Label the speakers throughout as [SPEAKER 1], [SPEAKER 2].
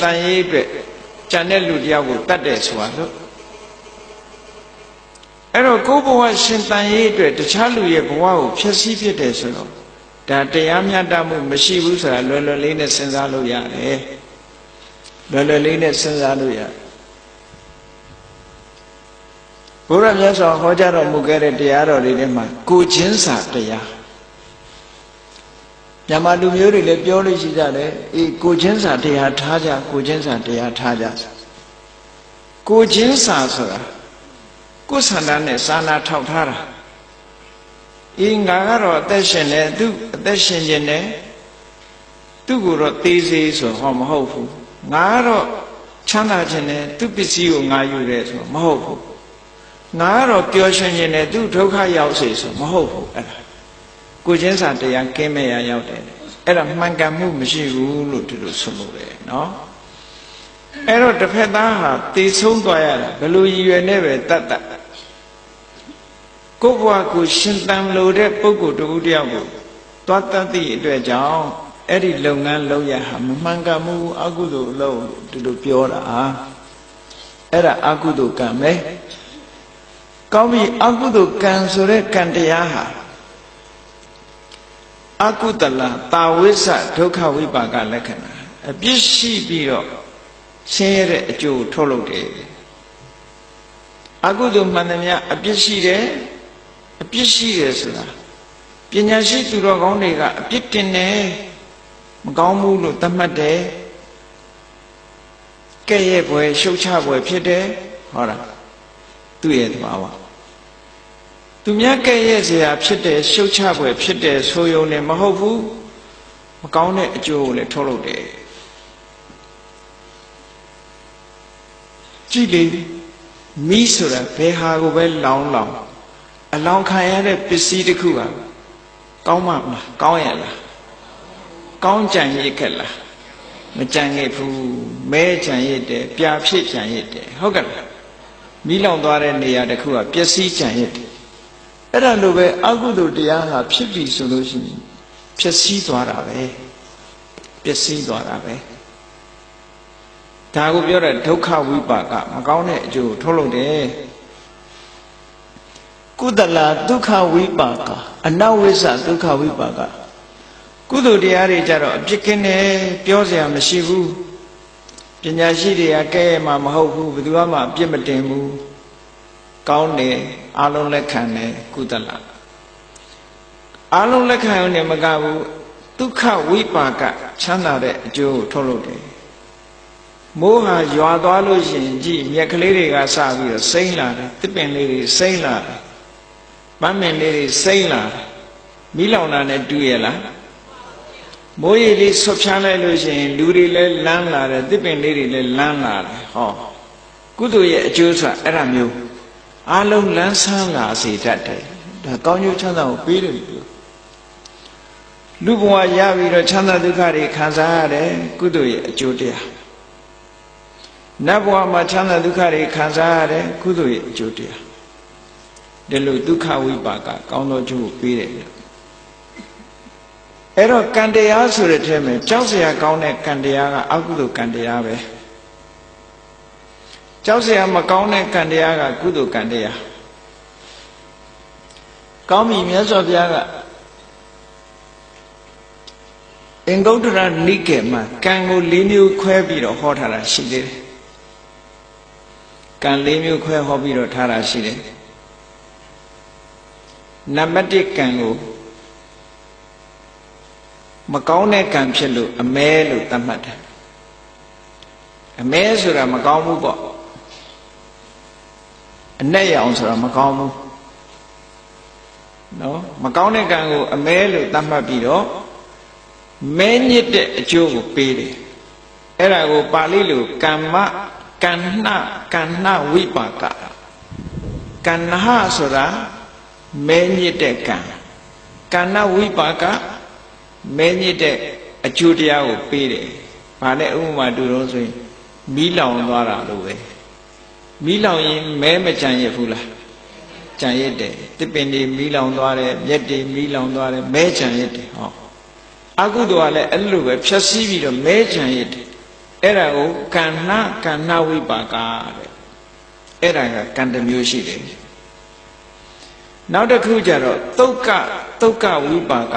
[SPEAKER 1] ရှင်တန်ရေးအတွက်ကြံတဲ့လူတယောက်ကိုတတ်တယ်ဆိုတာလို့အဲ့တော့ကိုယ်ဘဝရှင်တန်ရေးအတွက်တခြားလူရဲ့ဘဝကိုဖျက်ဆီးဖြစ်တယ်ဆိုတော့ဒါတရားမျှတမှုမရှိဘူးဆိုတာလွယ်လွယ်လေးနဲ့စဉ်းစားလို့ရတယ်လွယ်လွယ်လေးနဲ့စဉ်းစားလို့ရတယ်ဘုရားမြတ်စွာဟောကြားတော်မူခဲ့တဲ့တရားတော်တွေထဲမှာကိုချင်းစာတရား မြန်မာလူမျိုးတွေလည်းပြောလို့ရှိကြတယ်အေးကိုချင်းစာတရားထားကြကိုချင်းစာတရားထားကြကိုချင်းစာဆိုတာကိုယ်ဆန္ဒနဲ့စာနာထောက်ထားတာအေးငါကတော့အသက်ရှင်တယ်သူအသက်ရှင်ခြင်းတယ်သူ့ကိုတော့သေးစေဆိုဟောမဟုတ်ဘူးငါကတော့ချမ်းသာခြင်းတယ်သူ့ပစ္စည်းကိုငါယူတယ်ဆိုမဟုတ်ဘူးငါကတော့ပျော်ရွှင်ခြင်းနဲ့သူဒုက္ခရောက်စေဆိုမဟုတ်ဘူးအဲ့ဒါ ကိုချင်းစာတရားကင်းမဲ့ရရောက်တယ်အဲ့ဒါမှန်ကန်မှုမရှိဘူးလို့ဒီလိုဆိုလို့ရတယ်နော်အဲ့တော့တစ်ဖက်သားဟာတေဆုံးသွားရတာဘလို့ရည်ရွယ်နဲ့ပဲတတ်တတ်ကိုဘွားကိုရှင်တန်လို့တဲ့ပုဂ္ဂိုလ်တကူတယောက်ကိုသွားတတ်သည့်အတွက်ကြောင့်အဲ့ဒီလုပ်ငန်းလုပ်ရဟာမမှန်ကန်မှုအကုသိုလ်အလုပ်ဒီလိုပြောတာအဲ့ဒါအကုသိုလ်ကံပဲကောင်းပြီအကုသိုလ်ကံဆိုတဲ့ကံတရားဟာ အကုတလတာဝိစ္စဒုက္ခဝိပါကလက္ခဏာအပြစ်ရှိပြီးတော့ဆင်းရဲတဲ့အကျိုးထုတ်လုပ်တယ်အကုသိုလ်မှန်သမျှအပြစ်ရှိတယ်အပြစ်ရှိတယ်ဆိုတာပညာရှိသူတော်ကောင်းတွေကအပြစ်တင်တယ်မကောင်းဘူးလို့သတ်မှတ်တယ်ကဲ့ရဲ့ဘွယ်ရှုတ်ချဘွယ်ဖြစ်တယ်ဟောတာသူ့ရဲ့သဘာဝ သူများကဲ့ရဲ့เสียဖြစ်တယ်ရှုတ်ချဘွယ်ဖြစ်တယ်ဆိုယုံနဲ့မဟုတ်ဘူးမကောင်းတဲ့အကျိုးကိုလည်းထုတ်လုပ်တယ်ကြည့်လေမိဆိုတာဘယ်ဟာကိုပဲလောင်းလောင်းအလောင်းခံရတဲ့ပစ္စည်းတစ်ခုပါကောင်းမှမလားကောင်းရလားကောင်းကြံရစ်ခက်လားမကြံခဲ့ဘူးမဲကြံရစ်တယ်ပြာဖြစ်ကြံရစ်တယ်ဟုတ်ကဲ့လားမိလောင်သွားတဲ့နေရာတစ်ခုကပျက်စီးကြံရစ်တယ် အဲ့ဒါလိုပဲအကုသိုလ်တရားဟာဖြစ်ပြီဆိုလို့ရှိရင်ပျက်စီးသွားတာပဲပျက်စီးသွားတာပဲဒါကိုပြောတဲ့ဒုက္ခဝိပါကမကောင်းတဲ့အကျိုးကိုထုတ်လုပ်တယ်ကုသလဒုက္ခဝိပါကအနဝိစ္စဒုက္ခဝိပါကကုသိုလ်တရားတွေကြတော့အပြစ်ကင်းတယ်ပြောစရာမရှိဘူးပညာရှိတွေကကဲမှမဟုတ်ဘူးဘယ်သူမှအပြစ်မတင်ဘူး ကောင်းတယ်အလုံးလက်ခံတယ်ကုသလအလုံးလက်ခံရုံနဲ့မကဘူးဒုက္ခဝိပါကချမ်းသာတဲ့အကျိုးကိုထုတ်လုပ်တယ်မိုးဟာရွာသွားလို့ရှိရင်ကြည့်မြက်ကလေးတွေကစပြီးတော့စိမ့်လာတယ်တစ်ပင်လေးတွေစိမ့်လာတယ်ပန်းပင်လေးတွေစိမ့်လာတယ်မိလောင်တာနဲ့တူရဲ့လားမိုးရေလေးဆွဖြန်းလိုက်လို့ရှိရင်လူတွေလည်းလမ်းလာတယ်တစ်ပင်လေးတွေလည်းလမ်းလာတယ်ဟောကုသိုလ်ရဲ့အကျိုးဆိုတာအဲ့ဒါမျိုး အလုံးလန်းဆန်းလာစေတတ်တယ်ဒါကောင်းကျိုးချမ်းသာကိုပေးတယ်လို့လူဘဝရပြီးတော့ချမ်းသာဒုက္ခတွေခံစားရတယ်ကုသိုလ်ရဲ့အကျိုးတရားနတ်ဘဝမှာချမ်းသာဒုက္ခတွေခံစားရတယ်ကုသိုလ်ရဲ့အကျိုးတရားဒီလိုဒုက္ခဝိပါကကောင်းသောကျိုးကိုပေးတယ်လို့အဲ့တော့ကံတရားဆိုတဲ့ထဲမှာကြောက်စရာကောင်းတဲ့ကံတရားကအကုသိုလ်ကံတရားပဲ ကြောက်စရာမကောင်းတဲ့ကံတရားကကုသိုလ်ကံတရားကောင်းပြီမြတ်စွာဘုရားကအင်္ဂုတ္တရနိကေမှာကံကို၄မျိုးခွဲပြီးတော့ဟောထားတာရှိသေးတယ်ကံ၄မျိုးခွဲဟောပြီးတော့ထားတာရှိတယ်နံပါတ်1ကံကိုမကောင်းတဲ့ကံဖြစ်လို့အမဲလို့သတ်မှတ်တယ်အမဲဆိုတာမကောင်းဘူးပေါ့ အနဲ့ရအောင်ဆိုတာမကောင်းဘူးနော်မကောင်းတဲ့ကံကိုအမဲလို့သတ်မှတ်ပြီးတော့မဲညစ်တဲ့အကျိုးကိုပေးတယ်အဲ့ဒါကိုပါဠိလိုကမ္မကဏ္ဏကဏ္ဏဝိပါကကဏ္ဏဆိုတာမဲညစ်တဲ့ကံကဏ္ဏဝိပါကမဲညစ်တဲ့အကျိုးတရားကိုပေးတယ်။ဘာနဲ့ဥပမာတူတော့ဆိုရင်မီးလောင်သွားတာလို့ပဲ။ မီးလောင်ရင်မဲမကြံရဘူးလား။ကြံရတဲ့တစ်ပင်တွေမီးလောင်သွားတယ်၊မြက်တွေမီးလောင်သွားတယ်မဲကြံရတဲ့ဟော။အကုသိုလ်ကလည်းအဲ့လိုပဲဖြတ်စည်းပြီးတော့မဲကြံရတဲ့အဲ့ဒါကိုကဏ္ဏကဏ္ဏဝိပါကတဲ့အဲ့ဒါကကံတစ်မျိုးရှိတယ်နောက်တစ်ခုကျတော့တုတ်ကတုတ်ကဝိပါက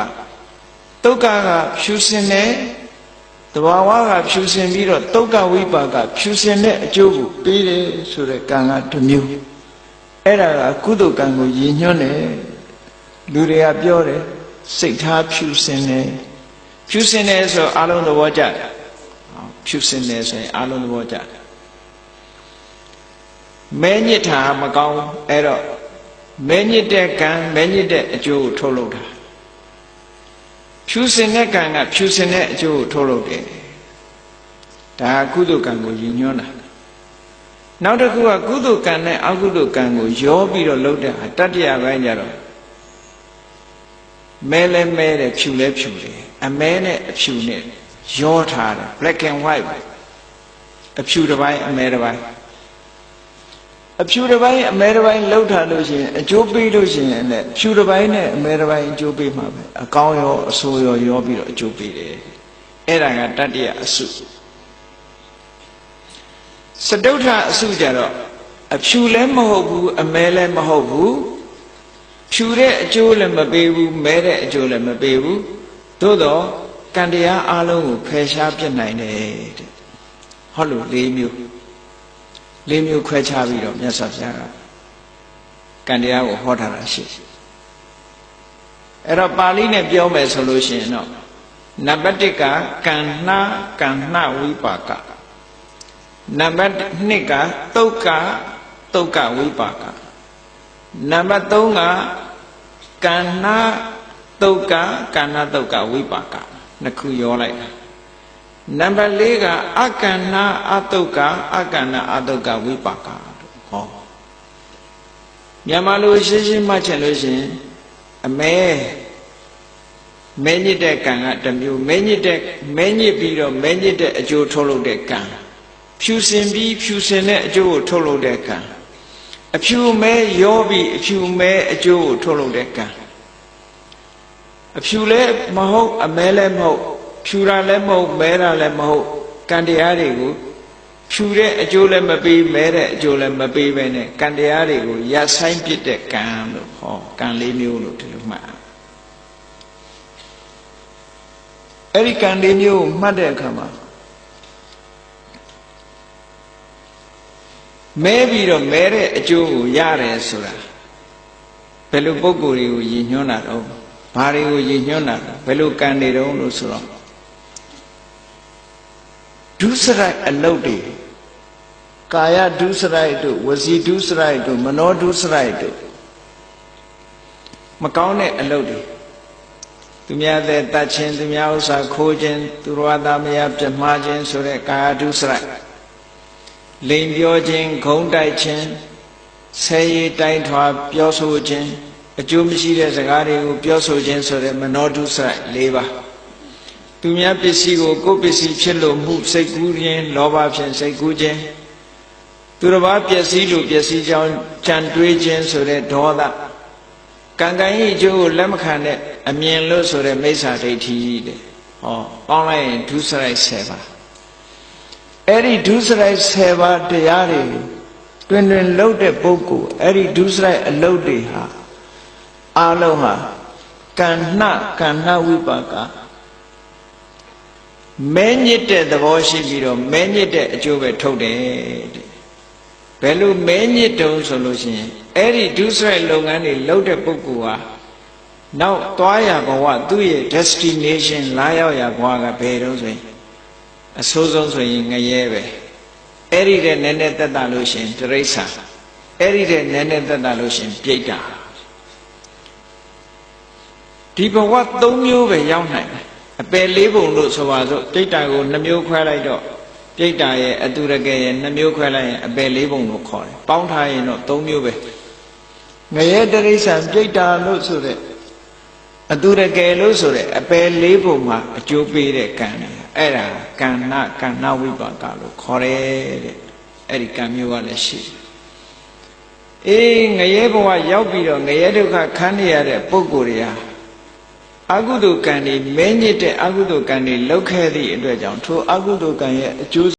[SPEAKER 1] တုတ်ကကဖြူစင်တယ် တဘာဝကဖြူစင်ပြီးတော့တုတ်ကဝိပါကဖြူစင်တဲ့အကျိုးကိုပေးတယ်ဆိုတဲ့ကံကတစ်မျိုးအဲ့ဒါကကုသိုလ်ကံကိုရည်ညွှန်းတယ်လူတွေကပြောတယ်စိတ်ထားဖြူစင်တယ်ဖြူစင်တယ်ဆိုအလုံးသဘောကျတယ်ဖြူစင်တယ်ဆိုရင်အလုံးသဘောကျတယ်မဲညစ်တာမကောင်းအဲ့တော့မဲညစ်တဲ့ကံမဲညစ်တဲ့အကျိုးကိုထုတ်လုပ်တာ ဖြူစင်တဲ့ကံကဖြူစင်တဲ့အကျိုးကိုထုတ်လုပ်တယ်ဒါကကုသိုလ်ကံကိုရည်ညွှန်းတာနောက်တစ်ခုကကုသိုလ်ကံနဲ့အကုသိုလ်ကံကိုရောပြီးတော့လုပ်တဲ့ဟာတတ္တရာပိုင်းကြတော့မဲလဲမဲတယ်ဖြူလဲဖြူတယ်အမဲနဲ့အဖြူနဲ့ရောထားတယ် black and white ပဲအဖြူတစ်ပိုင်းအမဲတစ်ပိုင်း အဖြူတစ်ပိုင်းအမဲတစ်ပိုင်းလှုပ်ထားလို့ရှိရင်အကျိုးပေးလို့ရှိရင်လည်းဖြူတစ်ပိုင်းနဲ့အမဲတစ်ပိုင်းအကျိုးပေးမှာပဲအကောင်းရောအဆိုးရောရောပြီးတော့အကျိုးပေးတယ်အဲ့ဒါကတတ္တရအစုစတုထအစုကြတော့အဖြူလည်းမဟုတ်ဘူးအမဲလည်းမဟုတ်ဘူးဖြူတဲ့အကျိုးလည်းမပေးဘူးမဲတဲ့အကျိုးလည်းမပေးဘူးသို့တော့ကံတရားအလုံးကိုဖယ်ရှားပြစ်နိုင်တယ်တဲ့ဟုတ်လို့၄မျိုး လေးမျိုးခွဲခြားပြီးတော့မြတ်စွာဘုရားကကံတရားကိုဟောထားတာရှိအဲ့တော့ပါဠိနဲ့ပြောမယ်ဆိုလို့ရှိရင်တော့နံပါတ်1ကကံနှကံနှဝိပါကနံပါတ်2ကတုတ်ကတုတ်ကဝိပါကနံပါတ်3ကကံနှတုတ်ကကံနှတုတ်ကဝိပါကနှစ်ခုရောလိုက်တာ နံပါတ်၄ကအကန္နာအတုတ်ကအကန္နာအတုတ်ကဝိပါကလို့ဟောမြန်မာလိုရှင်းရှင်းမှတ်ချက်လို့ရှင်အမဲမဲညစ်တဲ့ကံကတစ်မျိုးမဲညစ်တဲ့မဲညစ်ပြီးတော့မဲညစ်တဲ့အကျိုးထုတ်လုပ်တဲ့ကံဖြူစင်ပြီးဖြူစင်တဲ့အကျိုးကိုထုတ်လုပ်တဲ့ကံအဖြူမဲရောပြီးအဖြူမဲအကျိုးကိုထုတ်လုပ်တဲ့ကံအဖြူလည်းမဟုတ်အမဲလည်းမဟုတ် ဖြူတာလည်းမဟုတ်မဲတာလည်းမဟုတ်ကံတရားတွေကိုဖြူတဲ့အကျိုးလည်းမပေးမဲတဲ့အကျိုးလည်းမပေးပဲနဲ့ကံတရားတွေကိုရဆိုင်ပစ်တဲ့ကံလို့ဟောကံလေးမျိုးလို့ဒီလိုမှတ်အဲ့ဒီကံလေးမျိုးကိုမှတ်တဲ့အခါမှာမဲပြီးတော့မဲတဲ့အကျိုးကိုရတယ်ဆိုတာဘယ်လိုပုံကိုယ်တွေကိုရည်ညွှန်းတာတော့ဘာတွေကိုရည်ညွှန်းတာဘယ်လိုကံတွေတုံးလို့ဆိုတော့ဒု စရိုက်အလုတ်တွေကာယဒုစရိုက်တို့ဝစီဒုစရိုက်တို့မနောဒုစရိုက်တို့မကောင်းတဲ့အလုတ်တွေသူများတဲ့တတ်ခြင်းသူများဥစ္စာခိုးခြင်းသူတော်ဘာသာမယာပြမှားခြင်းဆိုတဲ့ကာယဒုစရိုက်လိန်ပြောခြင်းဂုံတိုက်ခြင်းဆဲရည်တိုင်းထွာပြောဆိုခြင်းအကျိုးမရှိတဲ့စကားတွေကိုပြောဆိုခြင်းဆိုတဲ့မနောဒုစရိုက်၄ပါး သူများပစ္စည်းကိုကိုယ်ပစ္စည်းဖြစ်လို့မှုစိတ်ကူးခြင်းလောဘဖြင့်စိတ်ကူးခြင်းသူတစ်ပါးပျက်စီးလို့ပျက်စီးကြောင်းကြံတွေးခြင်းဆိုတဲ့ဒေါသကံကံဤအကျိုးကိုလက်မခံတဲ့အမြင်လို့ဆိုတဲ့မိစ္ဆာဒိဋ္ဌိတဲ့ဟောပေါင်းလိုက်ရင်ဒုစရိုက်10ပါအဲ့ဒီဒုစရိုက်10ပါတရားတွေတွင်တွင်လှုပ်တဲ့ပုဂ္ဂိုလ်အဲ့ဒီဒုစရိုက်အလုပ်တွေဟာအလုံးဟာကဏ္ဏကဏ္ဏဝိပါက မဲညစ်တဲ့သဘောရှိပြီးတော့မဲညစ်တဲ့အကျိုးပဲထုတ်တယ်တဲ့ဘယ်လိုမဲညစ်တုံးဆိုလို့ရှိရင်အဲ့ဒီဒုစရိုက်လုပ်ငန်းတွေလုပ်တဲ့ပုဂ္ဂိုလ်ဟာနောက်သွားရဘဝသူ့ရဲ့ destination လာရောက်ရဘဝကဘယ်တော့ဆိုရင်အဆိုးဆုံးဆိုရင်ငရဲပဲအဲ့ဒီတဲ့နည်းနည်းတက်တာလို့ရှိရင်တိရိစ္ဆာန်အဲ့ဒီတဲ့နည်းနည်းတက်တာလို့ရှိရင်ပြိတ္တာဒီဘဝ၃မျိုးပဲရောက်နိုင်တယ် အပယ်လေးပုံလို့ဆိုပါစို့ပြိတ္တာကိုနှမျိုးခွဲလိုက်တော့ပြိတ္တာရဲ့အတုရကဲရဲ့နှမျိုးခွဲလိုက်ရင်အပယ်လေးပုံလို့ခေါ်တယ်ပေါင်းထားရင်တော့၃မျိုးပဲငရဲတရိစ္ဆာန်ပြိတ္တာလို့ဆိုတဲ့အတုရကယ်လို့ဆိုတဲ့အပယ်လေးပုံမှာအကျိုးပေးတဲ့ကံတွေအဲ့ဒါကဏ္ဏကဏ္ဏဝိပါကလို့ခေါ်တယ်တဲ့အဲ့ဒီကံမျိုးကလည်းရှိတယ်အေးငရဲဘဝရောက်ပြီးတော့ငရဲဒုက္ခခံနေရတဲ့ပုဂ္ဂိုလ်တွေဟာ အကုသိုလ်ကံတွေမဲညစ်တဲ့အကုသိုလ်ကံတွေလောက်ခဲ့သည့်အတွက်ကြောင့်ထိုအကုသိုလ်ကံရဲ့အကျိုး